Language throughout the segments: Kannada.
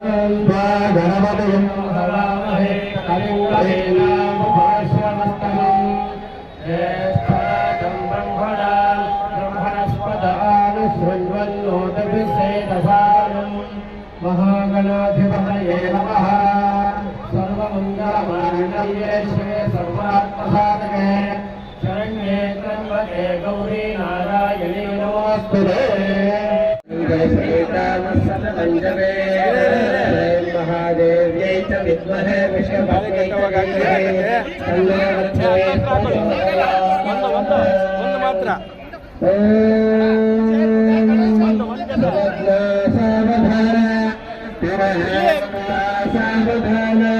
गणपतिं हवामहे कलिङ्गेनामुपश्यमस्तमम् ज्येष्ठराजं ब्रह्मणां ब्रह्मणस्पदानुशृण्वन्नोतभिषेदसादनम् महागणाधिपतये नमः सर्वमङ्गलमाङ्गल्ये शिवे सर्वार्थसाधके शरण्ये त्र्यम्बके गौरी नारायणी जय समेतामस्तमञ्जवे महादेव्यै च विद्महे विष्णुभक्त्यै च गङ्गे तन्नो वत्सवे सावधान सावधान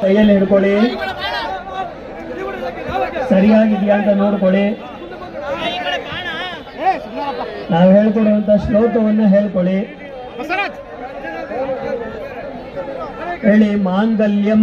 ಕೈಯಲ್ಲಿ ಹಿಡ್ಕೊಳ್ಳಿ. ಸರಿಯಾಗಿದೆಯಾ ಅಂತ ನೋಡ್ಕೊಳ್ಳಿ. ನಾವು ಹೇಳ್ಕೊಡುವಂತ ಶ್ಲೋಕವನ್ನ ಹೇಳ್ಕೊಳ್ಳಿ. ಹೇಳಿ ಮಾಂಗಲ್ಯಂ.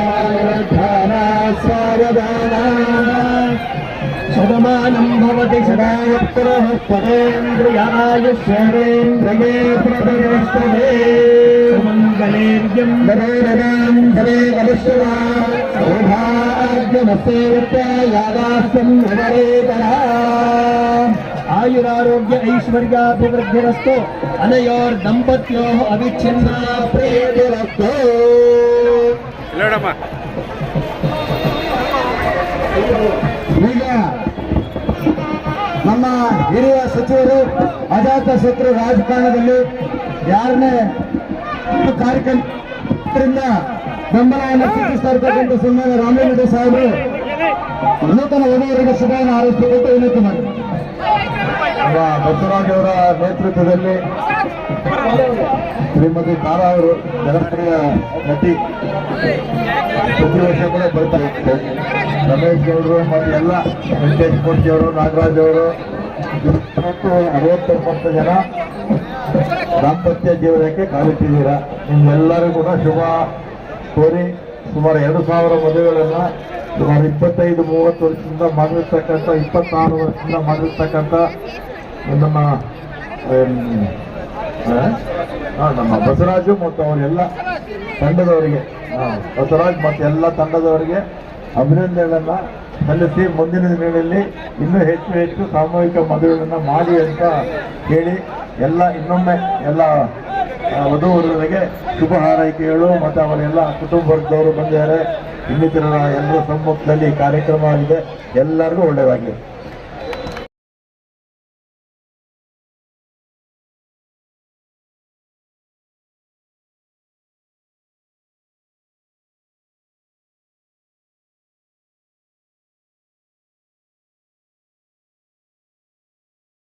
జ్ఞానం భవతి సదాయత్రః పరేంద్రియాయ స్వరేంద్రయే ప్రదర్శనే మంగళేర్యం దరేరదాం దరే కలుషురా సౌభాగ్యమసేవత్య యాదాస్యం నవరేతరా ఆయురారోగ్య ఐశ్వర్యాభివృద్ధిరస్తో అనయోర్ దంపత్యో అవిచ్ఛిన్న ప్రేతిరస్తో ಹಿರಿಯ ಸಚಿವರು ಅಜಾತ ಶತ್ರು ರಾಜಕಾರಣದಲ್ಲಿ ಯಾರನ್ನೇ ಕಾರ್ಯಕ್ರಮದಿಂದ ಬೆಂಬಲವನ್ನು ಸೂಚಿಸ್ತಾ ಇರ್ತಕ್ಕಂಥ ಸನ್ಮಾನ್ಯ ರಾಮಲಿಂಗ ಸಾಹೇಬರು ನೂತನ ವಧುವರಿಗೆ ಶುಭವನ್ನು ಹಾರೈಸಬೇಕು ವಿನಂತಿ ಮಾಡಿ ಬಸವರಾಜ್ ಅವರ ನೇತೃತ್ವದಲ್ಲಿ ಶ್ರೀಮತಿ ತಾರಾ ಅವರು ಜನಪ್ರಿಯ ನಟಿ ಪ್ರತಿ ವರ್ಷ ಕೂಡ ಬರ್ತಾ ಇರ್ತಾರೆ ರಮೇಶ್ ಗೌಡರು ಮತ್ತು ಎಲ್ಲ ವೆಂಕಟೇಶ್ ಮೂರ್ತಿ ಅವರು, ನಾಗರಾಜ್ ಅವರು ಅರವತ್ತೊಂಬತ್ತು ಜನ ದಾಂಪತ್ಯ ಜೀವನಕ್ಕೆ ಕಾಲಿಟ್ಟಿದ್ದೀರಾ? ನಿಮ್ಮೆಲ್ಲರೂ ಕೂಡ ಶುಭ ಕೋರಿ ಸುಮಾರು ಎರಡು ಸಾವಿರ ಮದುವೆಗಳನ್ನ ಸುಮಾರು ಇಪ್ಪತ್ತೈದು, ಮೂವತ್ತು ವರ್ಷದಿಂದ ಮಾಡಿರ್ತಕ್ಕಂಥ, ಇಪ್ಪತ್ತಾರು ವರ್ಷದಿಂದ ಮಾಡಿರ್ತಕ್ಕಂಥ ನಮ್ಮ ನಮ್ಮ ಬಸವರಾಜು ಮತ್ತು ಅವರೆಲ್ಲ ತಂಡದವರಿಗೆ ಬಸವರಾಜ್ ಮತ್ತು ಎಲ್ಲ ತಂಡದವರಿಗೆ ಅಭಿನಂದನೆಗಳನ್ನ ಸಲ್ಲಿಸಿ ಮುಂದಿನ ದಿನಗಳಲ್ಲಿ ಇನ್ನೂ ಹೆಚ್ಚು ಹೆಚ್ಚು ಸಾಮೂಹಿಕ ಮದುವೆಗಳನ್ನು ಮಾಡಿ ಅಂತ ಹೇಳಿ ಎಲ್ಲ ಇನ್ನೊಮ್ಮೆ ಎಲ್ಲ ವಧು ವಧುವರರಿಗೆ ಶುಭ ಹಾರೈಕೆಗಳು ಮತ್ತು ಅವರೆಲ್ಲ ಕುಟುಂಬ ವರ್ಗದವರು ಬಂದಿದ್ದಾರೆ. ಇನ್ನಿತರ ಎಲ್ಲರ ಸಮ್ಮುಖದಲ್ಲಿ ಕಾರ್ಯಕ್ರಮ ಆಗಿದೆ. ಎಲ್ಲರಿಗೂ ಒಳ್ಳೆಯದಾಗಲಿ.